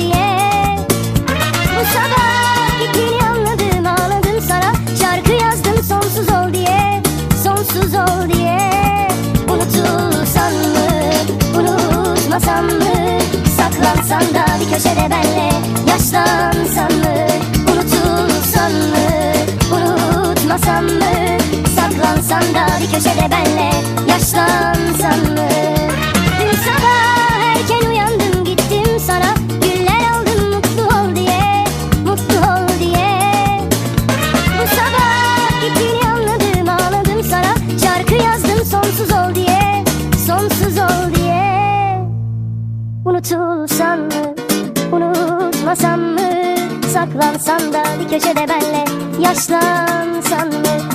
diye. Bu sabah gittiğini anladım ağladım sana. Şarkı yazdım sonsuz ol diye Sonsuz ol diye. Unutulsan mı unutmasam mı? Saklansan da bir köşede benle Yaşlansan mı? Unutulsan mı Unutmasam mı? Saklansan da bir köşede benle Yaşlansan mı? Unutulsan mı, unutmasan mı? Saklansan da bir köşede benle Yaşlansan mı?